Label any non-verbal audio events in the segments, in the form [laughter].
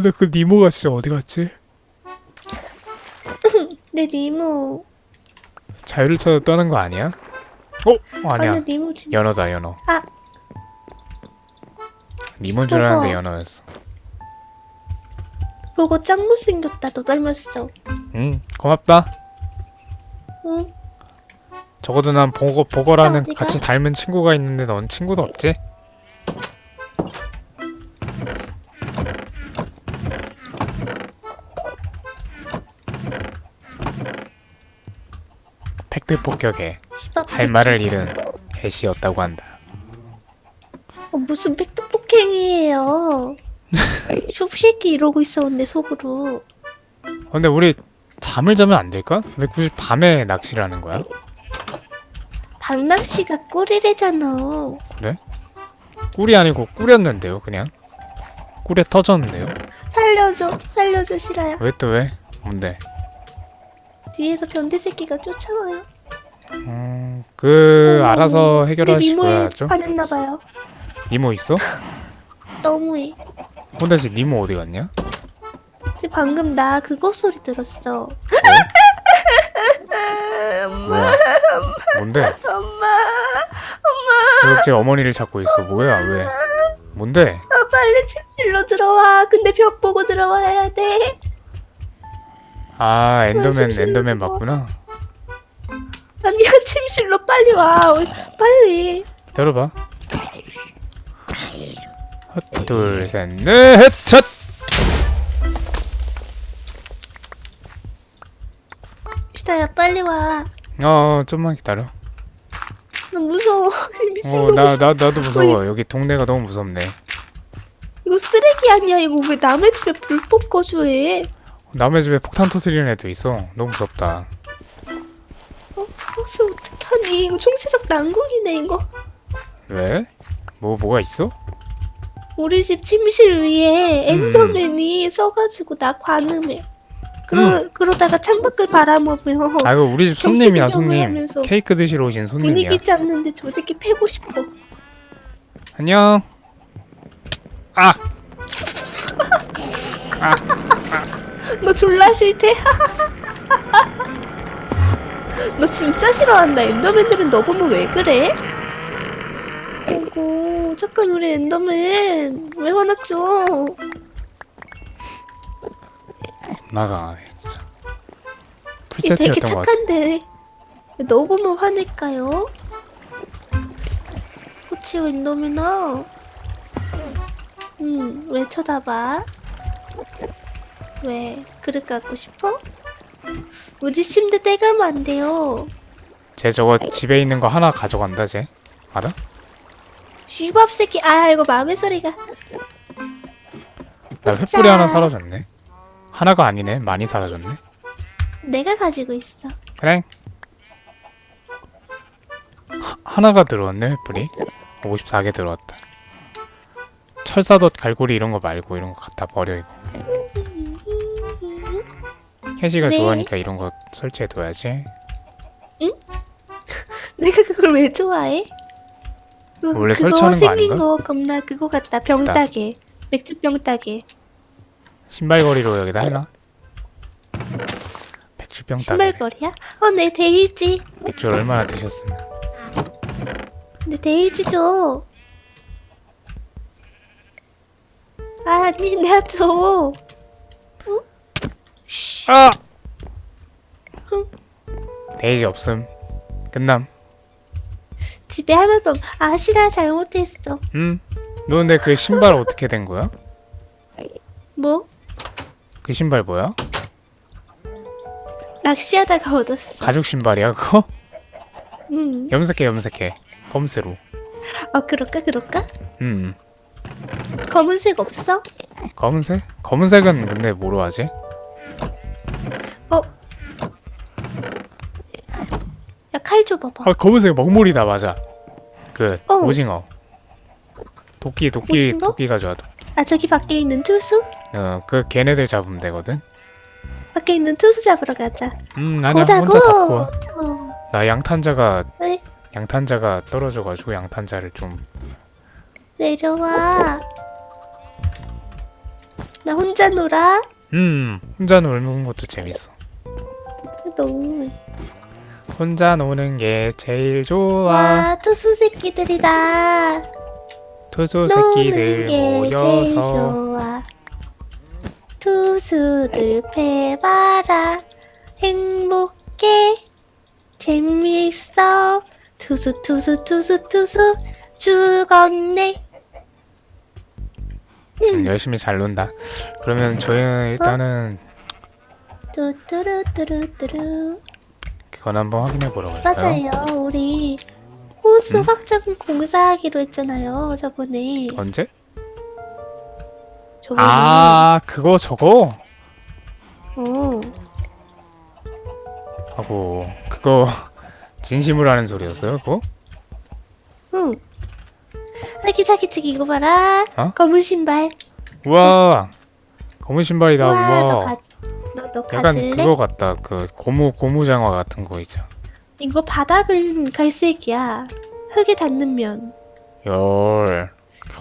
근데 그 니모가 진짜 어디 갔지? 내 [laughs] 니모. 자유를 찾아 떠는 거 아니야? 어? 아니야. 아니 니모 진짜. 연어다 연어. 아. 니모인 줄 그거. 알았는데 연어였어. 보고 짱 못생겼다. 너 닮았어. 응 고맙다. 응. 적어도 난 보거 보거라는 어디가? 같이 닮은 친구가 있는데 넌 친구도 없지? 팩트 폭격에. 할 말을 잃은 해시였다고 한다. 어, 무슨 팩트 폭행이에요. [laughs] 슈새끼 이러고 있었는데 속으로. 근데 우리 잠을 자면 안 될까? 왜 굳이 밤에 낚시를 하는 거야? 박낚시가 꿀이래잖아. 그래? 꿀이 아니고 꿀이었는데요, 그냥. 꿀에 터졌는데요. 살려줘. 살려줘 싫어요. 왜또 왜? 뭔데? 뒤에서 변태 새끼가 쫓아와요. 음, 그 알아서 해결하시고 미모에 알았죠? 반했나봐요. 니모 있어? [laughs] 너무해. 근데 지금 니모 어디 갔냐? 근데 방금 나 그거 소리 들었어. [laughs] 뭐야? 뭔데? 엄마, 도대체 어머니를 찾고 있어. 뭐야? 왜? 뭔데? 아 빨리 침실로 들어와. 근데 벽 보고 들어와야 돼. 아, 엔더맨 엔더맨. 맞구나. 침실로 빨리 와. 빨리. 기다려봐. 헛, 둘, 셋, 넷, 첫. 시다야 빨리 와. 어, 좀만 기다려. 나 무서워. [laughs] 미친 어, 나, 나도 무서워. 여기 동네가 너무 무섭네. 이거 쓰레기 아니야. 이거 왜 남의 집에 불법 거주해? 남의 집에 폭탄 터뜨리는 애도 있어. 너무 무섭다. 어, 그래서 어떡하니? 이거 총체적 난국이네 이거. 왜? 뭐, 뭐가 있어? 우리 집 침실 위에 음. 엔더맨이 서가지고 나 관음해. 그러, 그러다가 창밖을 바라보며 아, 이거 우리 집 손님이야, 손님. 하면서 케이크 드시러 오신 손님이야. 분위기 잡는데 저 새끼 패고 싶어. 안녕. 아, 너 졸라 싫대? [laughs] [laughs] 너 진짜 싫어한다. 엔더맨들은 너 보면 왜 그래? 아이고 착한 우리 엔더맨 왜 화났죠? 나가. 진짜. 얘 되게 풀세트였던 것 같아. 착한데 왜 너 보면 화낼까요? 그치 엔더맨아 음왜 쳐다봐? 왜 그릇 갖고 싶어? 우리 침대 떼가면 안 돼요 쟤 저거 집에 있는 거 하나 가져간다, 쟤. 알아? 쥐밥 새끼 아 이거 마음의 소리가 나 자. 횃불이 하나 사라졌네. 하나가 아니네. 많이 사라졌네. 내가 가지고 있어 그래. 하, 하나가 들어왔네, 횃불이. 54개 들어왔다. 철사덧 갈고리 이런 거 말고 이런 거 갖다 버려 이거. 혜시가 네. 좋아하니까 이런 거 설치해둬야지. [laughs] 내가 그걸 왜 좋아해? 그, 원래 그거 설치하는 거 생긴 아닌가? 거 겁나 그거 같다 병 있다. 따개 맥주병 따개 신발거리로 여기다 해놔. 백주병 따게. 신발거리야? 어, 내 데이지. 맥주를 얼마나 드셨으면. 내 데이지 줘. 아, 아니, 내가 줘. 아! 데이지 없음. 끝남. 집에 하나도 없. 아, 싫아, 잘못했어. 음. 너 근데 그 신발 어떻게 된 거야? 뭐? 그 신발 뭐야? 낚시하다가 얻었어. 가죽 신발이야 그거? 음. 염색해 염색해. 검스로. 아, 그럴까, 그럴까? 음. 검은색 없어? 검은색? 검은색은 근데 뭐로 하지? 칼 줘봐봐. 아 검은색 먹물이다 맞아. 그 어. 오징어. 도끼 도끼 오징어? 도끼가 좋아. 아, 저기 밖에 있는 투수? 어그 걔네들 잡으면 되거든. 밖에 있는 투수 잡으러 가자. 음 아니야 고다고. 혼자 잡고 와. 어. 나 양탄자가 네, 양탄자가 떨어져가지고 양탄자를 좀 내려와. 나 혼자 놀아. 음 혼자 노는 것도 재밌어 너무. 혼자 노는 게 제일 좋아 와 투수 새끼들이다. 투수 새끼들 게 제일 모여서 좋아. 투수들 패봐라. 행복해. 재미있어. 투수 투수 투수 투수 죽었네. 음. 열심히 잘 논다 그러면 저희는 일단은 뚜뚜루뚜루뚜루. 그건 한번 확인해 보러 갈까요? 맞아요. 우리 호수 음? 확장 공사하기로 했잖아요. 저번에. 언제? 저번에. 아 그거 저거? 어. 하고 그거 [laughs] 진심으로 하는 소리였어요 그거? 응. 자기 자기 자기 이거 봐라. 어? 검은 신발. 우와 검은 신발이다 우와, 너 우와 가. 너너 약간 가질래? 그거 같다 그 고무 고무장화 같은 거 있죠 이거 바닥은 갈색이야. 흙에 닿는 열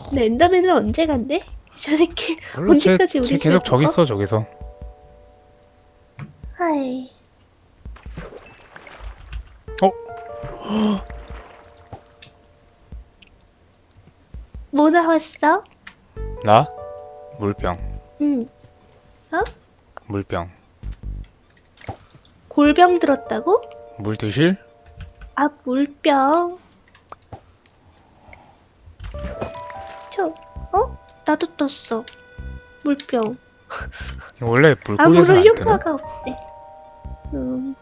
근데 엔더맨은 언제 간대? [laughs] 저 새끼 쟤, 언제까지 우리 쟤 집에 계속 저기 묵어? 있어 저기서 하이. 어? [gasps] 뭐 나왔어? 나? 물병 응. 물병 골병 들었다고? 물 드실? 아 물병. 저 어? 나도 떴어. 물병. 원래 물고기에서 아무런 안 뜨나? 효과가 없대. 음.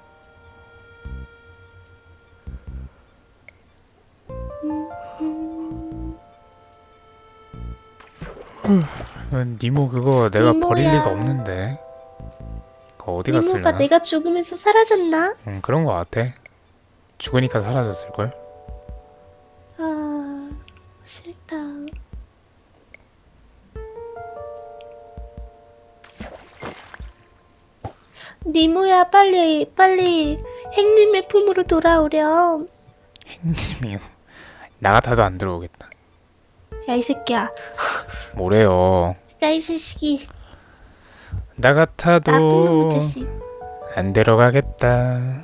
음, 음. 음, 니모 그거 내가 버릴 니모야. 리가 없는데 어디 이모가 갔을려나? 내가 죽으면서 사라졌나? 음, 그런 거 같아 죽으니까 사라졌을 걸? 아 싫다. 니모야 빨리 빨리 행님의 품으로 돌아오렴. 행님이요 나 같아도 안 들어오겠다 야 이 새끼야. 뭐래요 진짜 이 자식이 나 나쁜 같아도. 안 들어가겠다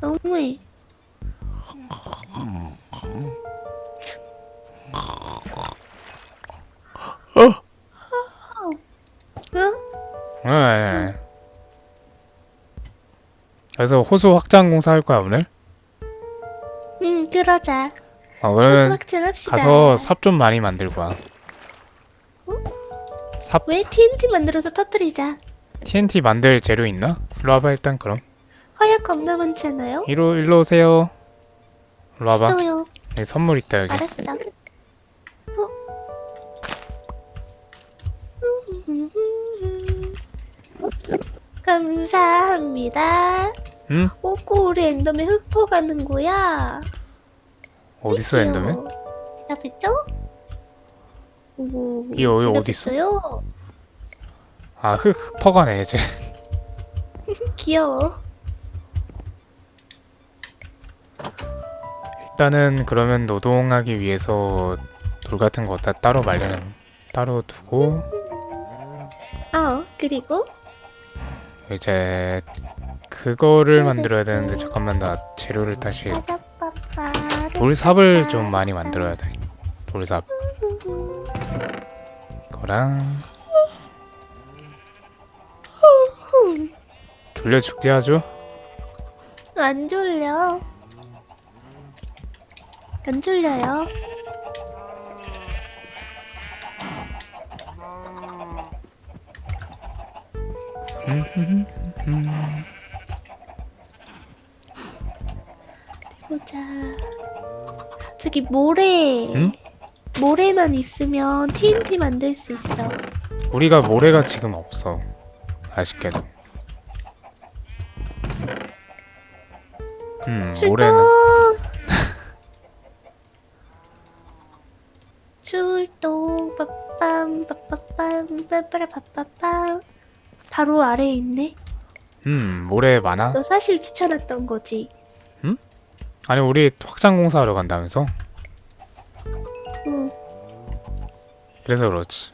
너무해. 응? 네. 그래서 호수 확장 공사 할 거야 오늘? 응, 그러자. 어, 호수 그러면 확장합시다. 가서 삽 좀 많이 만들고 와. 삽 왜 TNT 만들어서 터뜨리자. TNT 만들 재료 있나? 일로 와봐 일단 그럼. 화약 겁나 많잖아요. 일로 일로 오세요. 일로 와봐. 싫어요. 여기 선물 있다 여기. 알았어. 어? 감사합니다. 응? 오고 우리 엔더맨 흑포 가는 거야. 어딨어 엔더맨? 대답했죠? 오, 이 여기 어디 있어? 대답했어요? 아흑 흑퍼가네 이제. [laughs] 귀여워. 일단은 그러면 노동하기 위해서 돌 같은 거 다 따로 말려는 따로 두고 아, 그리고 이제 그거를 만들어야 되는데 잠깐만 나 재료를 다시. 돌삽을 좀 많이 만들어야 돼. 돌삽. 이거랑 졸려 죽지 아주. 안 졸려. 안 졸려요. 보자. 저기 모래. 응? 모래만 있으면 TNT 만들 수 있어. 우리가 모래가 지금 없어. 아쉽게도. 음, 출동. 모래는 [laughs] 출동. 빠빰 빠빠빰 빠빠라 빠빠빰. 바로 아래에 있네. 음, 모래 많아? 너 사실 귀찮았던 거지. 아니, 우리 확장 공사하러 간다면서? 그래서 그렇지.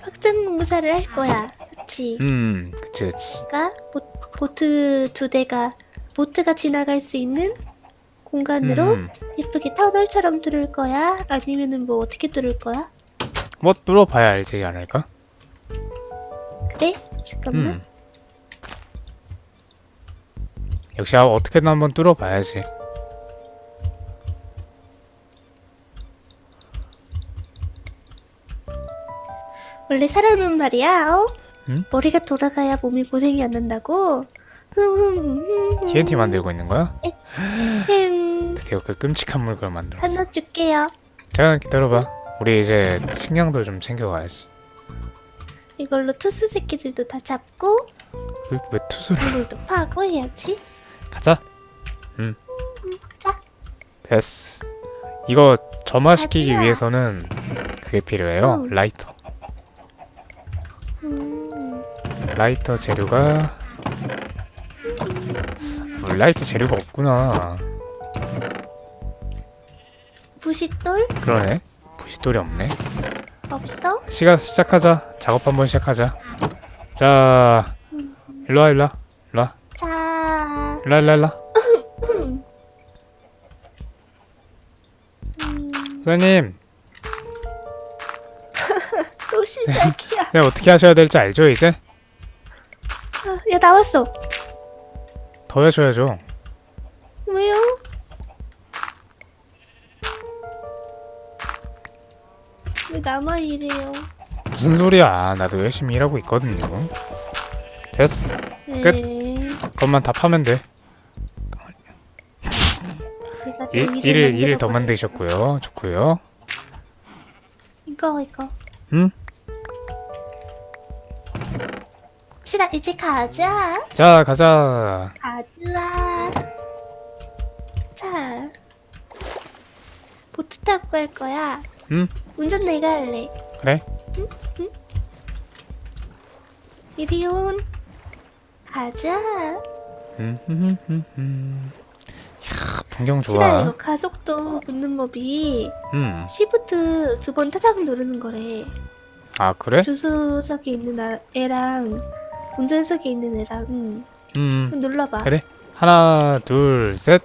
확장 공사를 할 거야. 그치? 음, 그치, 그치. 그러니까 보, 트두 대가 보트가 지나갈 수 있는 공간으로 음. 예쁘게 터널처럼 뚫을 거야? 아니면은 뭐 어떻게 뚫을 거야? 뭐 뚫어봐야 알지 않을까? 그래? 잠깐만. 음. 역시 아, 어떻게든 한번 뚫어봐야지. 원래 사람은 말이야, 어? 응? 머리가 돌아가야 몸이 고생이 안 난다고. TNT 만들고 있는 거야? 햄. 드디어 그 끔찍한 물건을 만들었어. 하나 줄게요. 잠깐 기다려봐. 우리 이제 식량도 좀 챙겨가야지. 이걸로 투스 새끼들도 다 잡고 그, 왜 투수를 물도 파고 해야지. 가자. 자. 됐어. 이거 점화시키기 가지야. 위해서는 그게 필요해요. 응. 라이터. 음. 라이터 재료가 어, 라이터 재료가 없구나. 부싯돌 그러네. 부싯돌이 없네. 없어? 시간 시작하자. 작업 한번 시작하자. 자, 일로 와, 일로 와, 일로 와, 자. 일로 와. 음, 선생님, [laughs] 또 시작이야. 네, 어떻게 하셔야 될지 알죠, 이제? 아, 야 나왔어. 더 해줘야죠. 왜요? 왜 나만 이래요? 무슨 소리야? 나도 열심히 일하고 있거든요. 됐어. 끝. 네. 그것만 다 파면 돼. 일, 일을 일을 일을 더. 만드셨고요. 좋고요. 이거 이거. 응? 시라 이제 가자. 자, 가자. 가즈아. 자. 보트 타고 갈 거야. 응? 운전 내가 할래. 그래? 이리 온. 가자. 음, 음, 음, 음. 야, 풍경 시라 좋아. 이거 가속도 붙는 법이 음. 시프트 두 번 타작 누르는 거래. 아, 그래? 조수석에 있는 아- 애랑 운전석에 있는 애랑 응. 음. 그럼 눌러봐. 그래. 하나, 둘, 셋.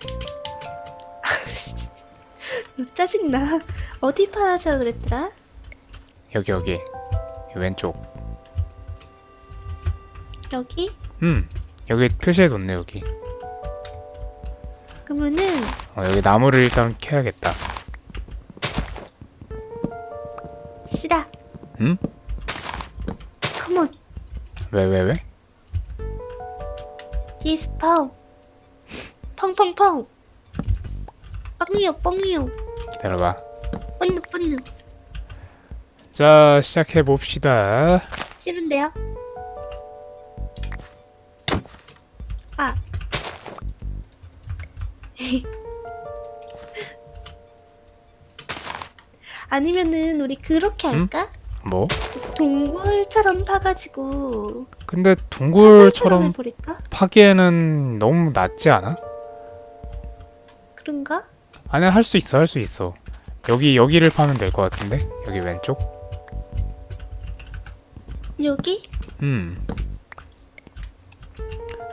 [laughs] 짜증나. 어디 파서 그랬더라? 여기 여기. 왼쪽. 여기? 음. 여기 표시해 뒀네, 여기. 그러면은 어, 여기 나무를 일단 캐야겠다. 시라. 응? 컴온. 왜, 왜, 왜? 디스 펑. 펑펑펑. 뻥이요 뻥이요. 기다려봐. 뻔누. 자, 시작해봅시다. 싫은데요? [laughs] 아니면은 우리 그렇게 응? 할까? 뭐? 동굴처럼 파가지고 근데 해버릴까? 파기에는 너무 낮지 않아? 그런가? 아니, 할 수 있어, 할 수 있어. 여기, 여기를 파면 될 것 같은데? 여기 왼쪽? 여기? 음.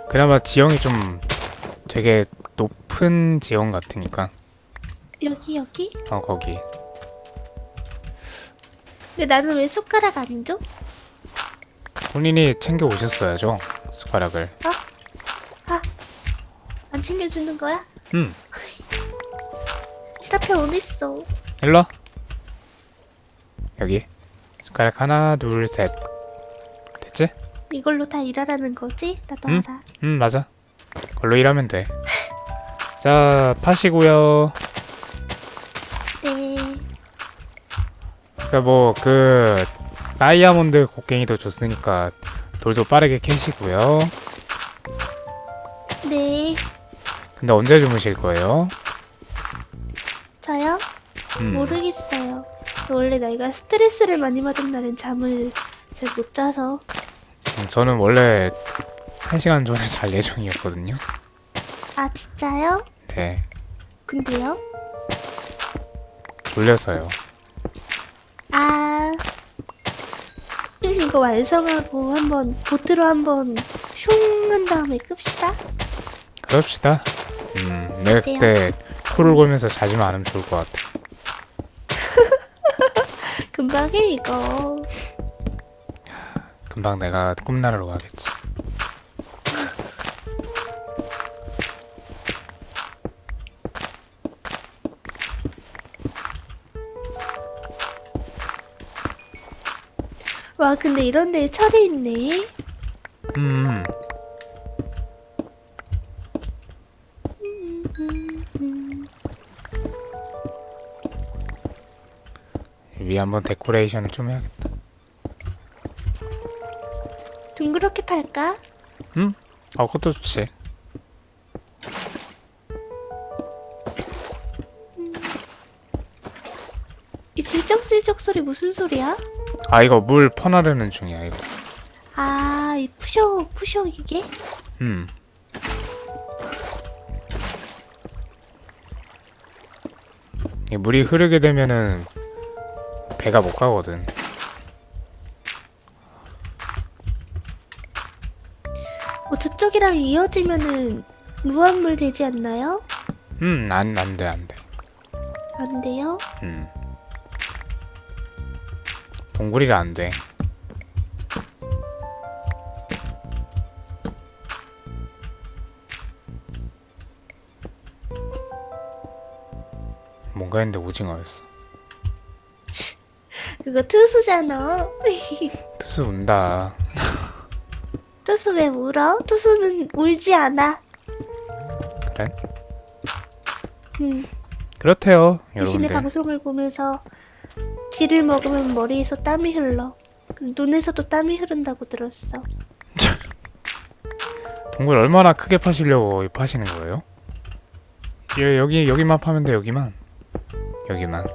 그나마 지형이 좀 되게 높은 지형 같으니까. 여기 여기? 어, 거기. 근데 나는 왜 숟가락 안 줘? 본인이 챙겨 오셨어야죠. 숟가락을. 아, 안 챙겨주는 거야? 음. 시라페 어딨어? 일로 와. 여기. 숟가락 하나, 둘, 셋. 됐지? 이걸로 다 일하라는 거지? 나도 응? 알아. 음, 맞아. 걸로 일하면 돼. 자, 파시고요. 네. 그러니까 뭐 그 다이아몬드 곡괭이도 줬으니까 돌도 빠르게 캐시고요. 네. 근데 언제 주무실 거예요? 저요? 음. 모르겠어요. 원래 내가 스트레스를 많이 받은 날은 잠을 잘 못 자서. 음, 저는 원래 한 시간 전에 잘 예정이었거든요. 아, 진짜요? 네, 근데요? 졸려서요. 아, 있는 거 완성하고 한번 보트로 한번 슝한 다음에 끕시다. 그럽시다. 음, 내가? 그때 코를 골면서 자지만 않으면 좋을 것 같아. [laughs] 금방 해 이거. 금방 내가 꿈나라로 가겠지. 와 근데 이런 데 철이 있네. 음, 위에 한번 데코레이션을 좀 해야겠다. 둥그렇게 팔까? 아, 그것도 좋지. 이 질쩍질쩍 소리 무슨 소리야? 아, 이거 물 퍼나르는 중이야, 이거. 아, 이 푸셔 푸셔 이게? 음. 이 물이 흐르게 되면은 배가 못 가거든. 어 저쪽이랑 이어지면은 무한물 되지 않나요? 음, 안, 안 돼, 안 돼. 안 돼요? 음. 동굴이라 안 돼. 뭔가 했는데 오징어였어. [laughs] 그거 투수잖아. [laughs] 투수 운다. 투수 왜 울어? 투수는 울지 않아. 그래? 음, 그렇대요, 여러분들. 방송을 보면서 쥐를 먹으면 머리에서 땀이 흘러. 눈에서도 땀이 흐른다고 들었어. [laughs] 동굴 얼마나 크게 파시려고 파시는 거예요? 여, 여기 여기만 파면 돼 여기만 여기만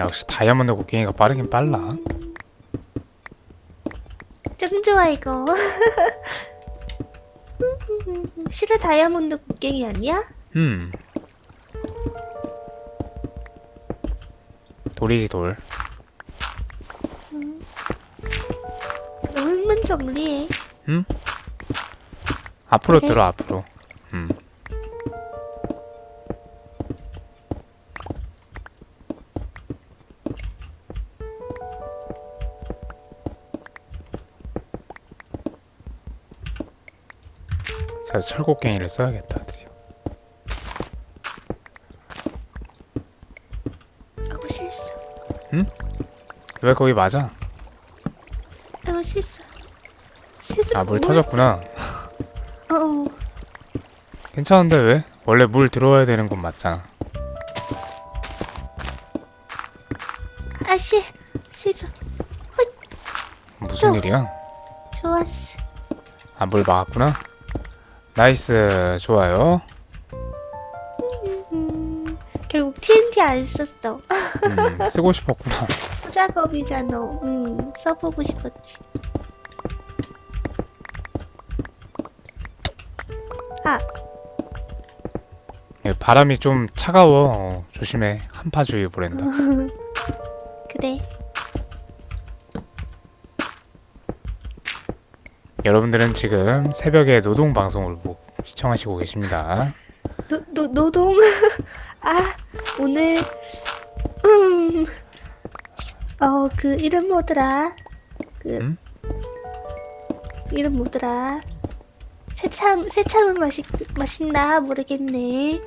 역시 다이아몬드 곡괭이가 빠르긴 빨라 짱 좋아 이거. [laughs] 실화 다이아몬드 곡괭이 아니야? 음 돌이지 돌 그럼 흙문 정리해. 앞으로 그래? 들어 앞으로 음 자 철곡갱이를 써야겠다 드디어 아고 실수. 왜 거기 맞아? 아고 실수. 실수. 아물 뭘- 터졌구나 어. 괜찮은데 왜? 원래 물 들어와야 되는 건 맞잖아 아씨 실수. 무슨 또. 일이야? 좋았어. 아 물 막았구나 나이스 좋아요 음, 결국 TNT 안 썼어. 음, 쓰고 싶었구나 [laughs] 소작업이잖아. 음, 써보고 싶었지. 아, 예, 바람이 좀 차가워 어, 조심해 한파주의 보랜다 [laughs] 그래. 여러분들은 지금 새벽에 노동 방송을 보, 시청하시고 계십니다. 노, 노, 노동. [laughs] 아, 오늘, 음, 어, 그, 이름 뭐더라? 그, 음? 이름 뭐더라? 새참, 새참은 맛있, 맛있나? 모르겠네.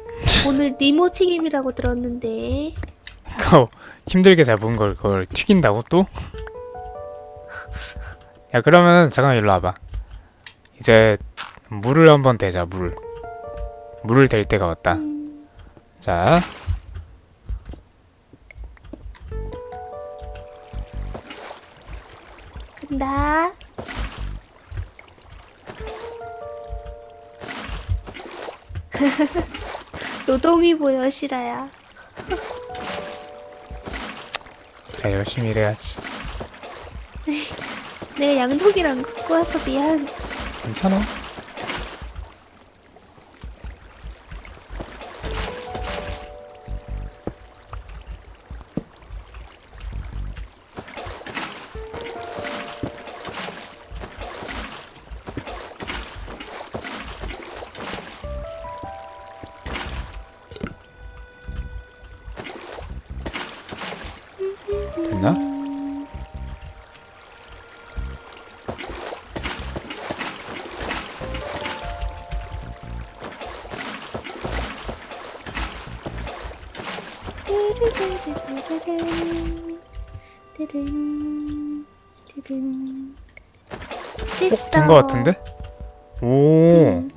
오늘 니모 튀김이라고 들었는데. 그거 힘들게 잡은 걸 그걸 튀긴다고 또? 야 그러면은 잠깐 일로 와봐. 이제 물을 한번 대자 물. 물을 댈 때가 왔다. 음, 자. 간다. [laughs] 노동이 보여, 시라야. 그래 열심히 일해야지. [laughs] 내가 양동이랑 갖고 와서 미안. 괜찮아? 됐나? 어. 된거 같은데? 오,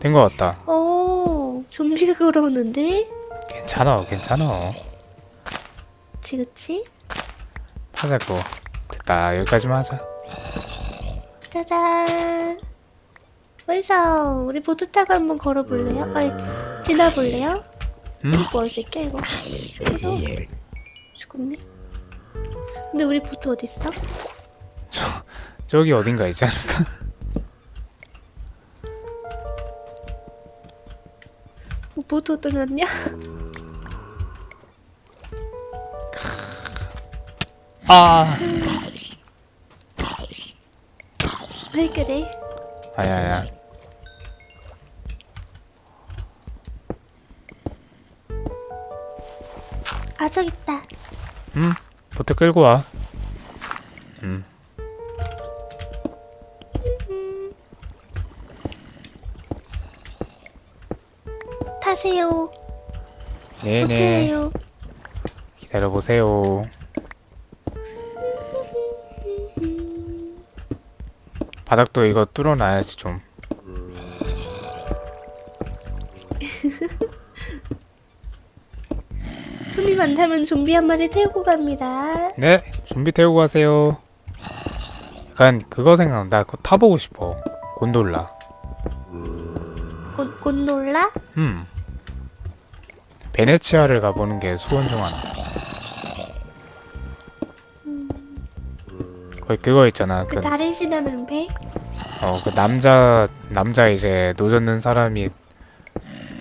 된 거 같다. 오, 좀비가 걸어오는데? 괜찮아, 괜찮아. 그치, 그치? 하자고. 됐다, 여기까지만 하자. 짜잔. 완성. 우리 보트 타고 한번 걸어볼래요? 아니, 지나볼래요? 음? 뭐할수 있게 이거? 그래서 죽었네. 근데 우리 보트 어디 있어? 저기 어딘가 있지 않을까? 뭐 보트 어디 갔냐? 아, 왜 그래? 아야야. 아 저기 있다. 음, 보트 끌고 와. 네네. 기다려 보세요. 바닥도 이거 뚫어놔야지 좀. [laughs] 안 타면 좀비 한 마리 태우고 갑니다. 네, 준비 태우고 가세요. 약간 그거 생각나. 그거 타보고 싶어. 곤돌라. 곤 곤놀라? 음. 베네치아를 가보는 게 소원 중 하나. 거기 그거 있잖아. 그 그, 달을 지나는 배? 어, 그 남자, 남자 이제 노젓는 사람이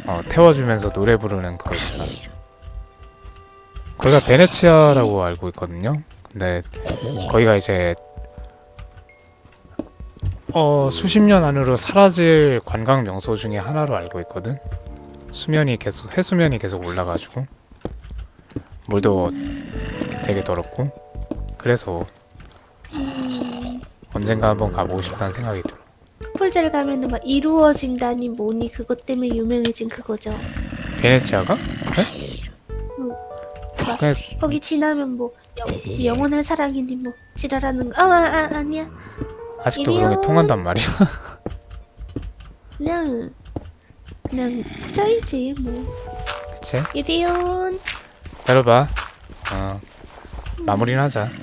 어, 태워주면서 노래 부르는 그거 있잖아. 거기가 베네치아라고 알고 있거든요. 근데 거기가 이제 어, 수십 년 안으로 사라질 관광 명소 중에 하나로 알고 있거든. 수면이 계속 해수면이 계속 올라가지고 물도 되게 더럽고 그래서 언젠가 한번 가보고 싶다는 생각이 들어. 폴제를 가면은 막 이루어진다니 뭐니 그것 때문에 유명해진 그거죠. 베네치아가? 막 그냥 거기 지나면 뭐 영, 영원한 사랑이니 뭐 지랄하는 거. 아, 아, 아 아니야. 아직도 그런 게 이리요. 통한단 말이야. 그냥 그냥 부자이지 뭐. 그치? 이리온. 기다려봐. 어, 마무리는 하자. [laughs]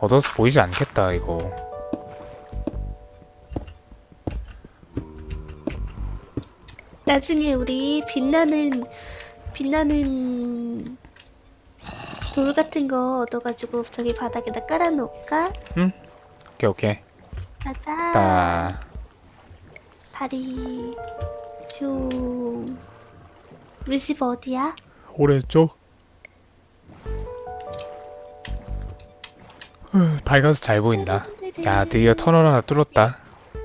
얻어서 보이지 않겠다 이거. 나중에 우리 빛나는 빛나는 돌 같은 거 얻어가지고 저기 바닥에다 깔아놓을까? 오케이 오케이. 가자. 따. 다리 슝. 우리 집 어디야? 오른쪽. 후, 밝아서 잘 보인다. 야 드디어 터널 하나 뚫었다.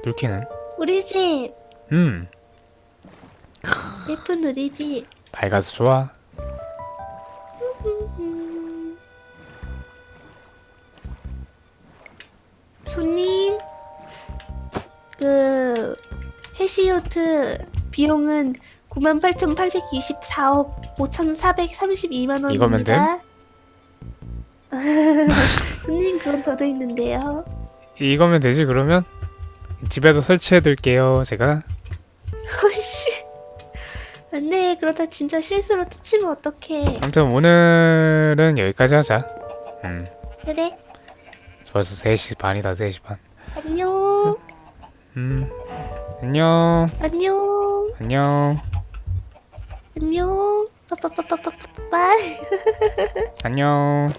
뚫기는. 우리 집 음 예쁜 우리 집. 밝아서 좋아. 손님 그 해시요트 비용은 98,824억 5,432만 원입니다. 이거면 됨? [laughs] 손님 그건 더더 있는데요. 이거면 되지 그러면 집에다 설치해 둘게요 제가. 어이씨. 안돼 그러다 진짜 실수로 tou치면 어떡해. 아무튼 오늘은 여기까지 하자. 음 그래 벌써 3시 반이다 3시 반. 안녕. 음 안녕. 안녕. 안녕. 안녕. 빠빠빠빠빠빠 [laughs] 안녕.